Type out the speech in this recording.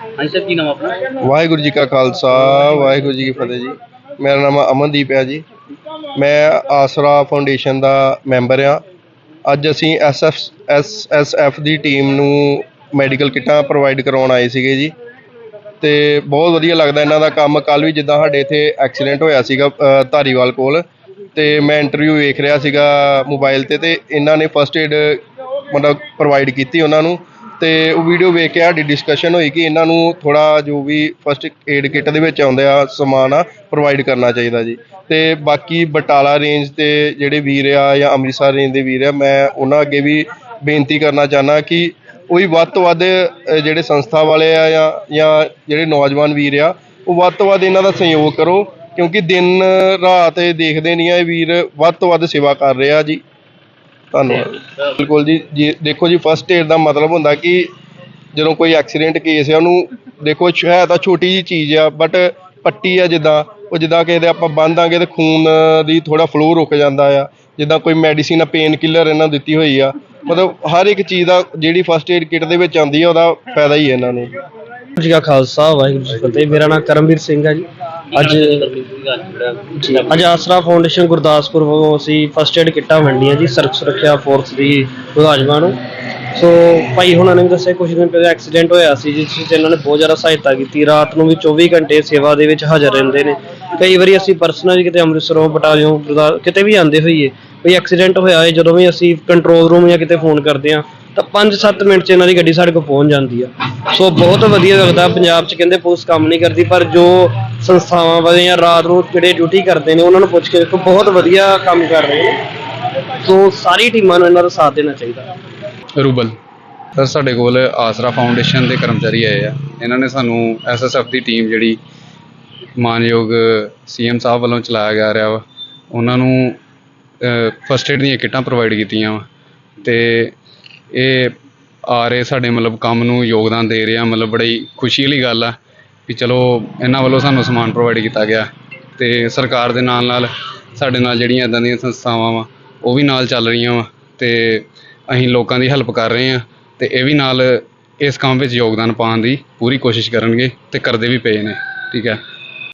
ਹਾਂਜੀ ਸਰ, ਕੀ ਨਾਮ ਆਪਣਾ? ਵਾਹਿਗੁਰੂ ਜੀ ਕਾ ਖਾਲਸਾ, ਵਾਹਿਗੁਰੂ ਜੀ ਕੀ ਫਤਿਹ ਜੀ। ਮੇਰਾ ਨਾਮ ਅਮਨਦੀਪ ਹੈ ਜੀ। ਮੈਂ ਆਸਰਾ ਫਾਊਂਡੇਸ਼ਨ ਦਾ ਮੈਂਬਰ ਆ ਅੱਜ ਅਸੀਂ S F S S F ਦੀ ਟੀਮ ਨੂੰ ਮੈਡੀਕਲ ਕਿੱਟਾਂ ਪ੍ਰੋਵਾਈਡ ਕਰਾਉਣ ਆਏ ਸੀਗੇ ਜੀ। ਤੇ ਬਹੁਤ ਵਧੀਆ ਲੱਗਦਾ ਇਹਨਾਂ ਦਾ ਕੰਮ। ਕੱਲ ਵੀ ਜਿੱਦਾਂ ਸਾਡੇ ਇੱਥੇ ਐਕਸੀਡੈਂਟ ਹੋਇਆ ਸੀਗਾ ਅ, ਧਾਰੀਵਾਲ ਕੋਲ ਤੇ ਮੈਂ ਇੰਟਰਵਿਊ ਵੇਖ ਰਿਹਾ ਸੀਗਾ ਮੋਬਾਈਲ ਤੇ ਤੇ ਇਹਨਾਂ ਨੇ ਫਸਟ ਏਡ ਮਤਲਬ ਪ੍ਰੋਵਾਈਡ ਕੀਤੀ ਉਹਨਾਂ ਨੂੰ। ਤੇ ਉਹ ਵੀਡੀਓ ਵੇਖ ਕੇ ਸਾਡੀ ਡਿਸਕਸ਼ਨ ਹੋਈ ਕਿ ਇਹਨਾਂ ਨੂੰ ਥੋੜਾ ਜੋ ਵੀ ਫਸਟ ਏਡ ਕਿੱਟ ਦੇ ਵਿੱਚ ਆਉਂਦੇ ਆ ਸਮਾਨ ਆ ਪ੍ਰੋਵਾਈਡ ਕਰਨਾ ਚਾਹੀਦਾ ਜੀ। ਤੇ ਬਾਕੀ ਬਟਾਲਾ ਰੇਂਜ ਤੇ ਜਿਹੜੇ ਵੀਰ ਆ ਜਾਂ ਅੰਮ੍ਰਿਤਸਰ ਰੇਂਜ ਦੇ ਵੀਰ ਆ ਮੈਂ ਉਹਨਾਂ ਅੱਗੇ ਵੀ ਬੇਨਤੀ ਕਰਨਾ ਚਾਹਨਾ ਕਿ ਉਹ ਵੱਧ ਤੋਂ ਵੱਧ ਅ, ਜਿਹੜੇ ਸੰਸਥਾ ਵਾਲੇ ਆ ਜਾਂ ਜਾਂ ਜਿਹੜੇ ਨੌਜਵਾਨ ਵੀਰ ਆ ਉਹ ਵੱਧ ਤੋਂ ਵੱਧ ਇਹਨਾਂ ਦਾ ਸਹਿਯੋਗ ਕਰੋ ਕਿਉਂਕਿ ਦਿਨ ਰਾਤ ਇਹ ਦੇਖਦੇ ਨਹੀਂ ਆ ਇਹ ਵੀਰ ਵੱਧ ਤੋਂ ਵੱਧ ਸੇਵਾ ਕਰ ਰਿਹਾ ਜੀ। ਧੰਨਵਾਦ। ਬਿਲਕੁਲ ਜੀ ਜੀ ਦੇਖੋ ਜੀ ਫਸਟ ਏਡ ਦਾ ਮਤਲਬ ਹੁੰਦਾ ਕਿ ਜਦੋਂ ਕੋਈ ਐਕਸੀਡੈਂਟ ਕੇਸ ਹੈ ਉਹਨੂੰ ਦੇਖੋ ਸ਼- ਹੈ ਤਾਂ ਛੋਟੀ ਜੀ ਚੀਜ਼ ਆ ਬਟ ਪੱਟੀ ਆ ਜਿੱਦਾਂ ਉਹ ਜਿੱਦਾਂ ਕਿਸੇ ਦੇ ਆਪਾਂ ਬੰਨ ਦਾਂਗੇ ਤੇ ਖੂਨ ਦੀ ਥੋੜਾ ਫਲੋ ਰੁਕ ਜਾਂਦਾ ਆ। ਜਿੱਦਾਂ ਕੋਈ ਮੈਡੀਸਿਨ ਆ ਪੇਨ ਕਿਲਰ ਇਹਨਾਂ ਨੂੰ ਦਿੱਤੀ ਹੋਈ ਆ ਮਤਲਬ ਹਰ ਇੱਕ ਚੀਜ਼ ਦਾ ਜਿਹੜੀ ਫਸਟ ਏਡ ਕਿੱਟ ਦੇ ਵਿੱਚ ਆਉਂਦੀ ਆ, ਉਹਦਾ ਫਾਇਦਾ ਹੀ ਹੈ ਇਹਨਾਂ ਨੂੰ। ਵਾਹਿਗੁਰੂ ਜੀ ਕਾ ਖਾਲਸਾ, ਵਾਹਿਗੁਰੂ ਜੀ ਕੀ ਫਤਿਹ। ਮੇਰਾ ਨਾਮ ਕਰਮਵੀਰ ਸਿੰਘ ਹੈ ਜੀ। ਅੱਜ ਜੀ ਅੱਜ ਆਸਰਾ ਫਾਊਂਡੇਸ਼ਨ ਗੁਰਦਾਸਪੁਰ ਵੱਲੋਂ ਅਸੀਂ ਫਸਟ ਏਡ ਕਿੱਟਾਂ ਵੰਡੀਆਂ ਜੀ ਸਰਕ ਸੁਰੱਖਿਆ ਫੋਰਸ ਦੀ ਮੁਲਾਜ਼ਮਾਂ ਨੂੰ। ਸੋ ਭਾਈ ਹੁਣਾਂ ਨੇ ਵੀ ਦੱਸਿਆ ਕੁਝ ਦਿਨ ਪਹਿਲਾਂ ਐਕਸੀਡੈਂਟ ਹੋਇਆ ਸੀ, ਜਿਸ ਵਿੱਚ ਇਹਨਾਂ ਨੇ ਬਹੁਤ ਜ਼ਿਆਦਾ ਸਹਾਇਤਾ ਕੀਤੀ। ਰਾਤ ਨੂੰ ਵੀ 24 ਘੰਟੇ ਸੇਵਾ ਦੇ ਵਿੱਚ ਹਾਜ਼ਰ ਰਹਿੰਦੇ ਨੇ। ਕਈ ਵਾਰੀ ਅਸੀਂ ਪਰਸਨਲੀ ਕਿਤੇ ਅੰਮ੍ਰਿਤਸਰੋਂ, ਬਟਾਲਿਓਂ ਗੁਰਦਾਸ ਕਿਤੇ ਵੀ ਆਉਂਦੇ ਹੋਈਏ ਕੋਈ ਐਕਸੀਡੈਂਟ ਹੋਇਆ ਹੈ ਜਦੋਂ ਵੀ ਅਸੀਂ ਕੰਟਰੋਲ ਰੂਮ ਜਾਂ ਕਿਤੇ ਫੋਨ ਕਰਦੇ ਆ ਤਾਂ 5-7 ਮਿੰਟ 'ਚ ਇਹਨਾਂ ਦੀ ਗੱਡੀ ਸਾਡੇ ਕੋਲ ਪਹੁੰਚ ਜਾਂਦੀ ਆ। ਸੋ ਬਹੁਤ ਵਧੀਆ ਲੱਗਦਾ, ਪੰਜਾਬ 'ਚ ਕਹਿੰਦੇ ਪੁਲਿਸ ਕੰਮ ਨਹੀਂ ਕਰਦੀ, ਪਰ ਜੋ ਸੰਸਥਾਵਾਂ ਵਾਲੇ ਜਾਂ ਰਾਤ ਨੂੰ ਜਿਹੜੇ ਡਿਊਟੀ ਕਰਦੇ ਨੇ, ਉਹਨਾਂ ਨੂੰ ਪੁੱਛ ਕੇ ਦੇਖੋ, ਬਹੁਤ ਵਧੀਆ ਕੰਮ ਕਰ ਰਹੇ ਨੇ। ਸੋ ਸਾਰੀ ਟੀਮਾਂ ਨੂੰ ਇਹਨਾਂ ਦਾ ਸਾਥ ਦੇਣਾ ਚਾਹੀਦਾ। ਰੂਬਲ, ਸਰ, ਸਾਡੇ ਕੋਲ ਆਸਰਾ ਫਾਊਂਡੇਸ਼ਨ ਦੇ ਕਰਮਚਾਰੀ ਆਏ ਆ। ਇਹਨਾਂ ਨੇ ਸਾਨੂੰ ਐਸਐਸਐਫ ਦੀ ਟੀਮ ਜਿਹੜੀ ਮਾਨਯੋਗ ਸੀਐਮ ਸਾਹਿਬ ਵੱਲੋਂ ਚਲਾਇਆ ਜਾ ਰਿਹਾ ਵਾ, ਉਹਨਾਂ ਨੂੰ ਫਸਟ ਏਡ ਦੀਆਂ ਕਿੱਟਾਂ ਪ੍ਰੋਵਾਈਡ ਕੀਤੀਆਂ ਵਾ। ਅਤੇ ਇਹ ਆ ਰਹੇ ਸਾਡੇ ਮਤਲਬ ਕੰਮ ਨੂੰ ਯੋਗਦਾਨ ਦੇ ਰਹੇ ਆ। ਮਤਲਬ ਬੜੀ ਖੁਸ਼ੀ ਵਾਲੀ ਗੱਲ ਆ ਵੀ ਚਲੋ ਇਹਨਾਂ ਵੱਲੋਂ ਸਾਨੂੰ ਸਮਾਨ ਪ੍ਰੋਵਾਈਡ ਕੀਤਾ ਗਿਆ। ਅਤੇ ਸਰਕਾਰ ਦੇ ਨਾਲ ਨਾਲ ਸਾਡੇ ਨਾਲ ਜਿਹੜੀਆਂ ਇੱਦਾਂ ਦੀਆਂ ਸੰਸਥਾਵਾਂ ਵਾ, ਉਹ ਵੀ ਨਾਲ ਚੱਲ ਰਹੀਆਂ ਵਾ। ਅਤੇ ਅਸੀਂ ਲੋਕਾਂ ਦੀ ਹੈਲਪ ਕਰ ਰਹੇ ਹਾਂ ਅਤੇ ਇਹ ਵੀ ਨਾਲ ਇਸ ਕੰਮ ਵਿੱਚ ਯੋਗਦਾਨ ਪਾਉਣ ਦੀ ਪੂਰੀ ਕੋਸ਼ਿਸ਼ ਕਰਨਗੇ ਅਤੇ ਕਰਦੇ ਵੀ ਪਏ ਨੇ। ਠੀਕ ਹੈ।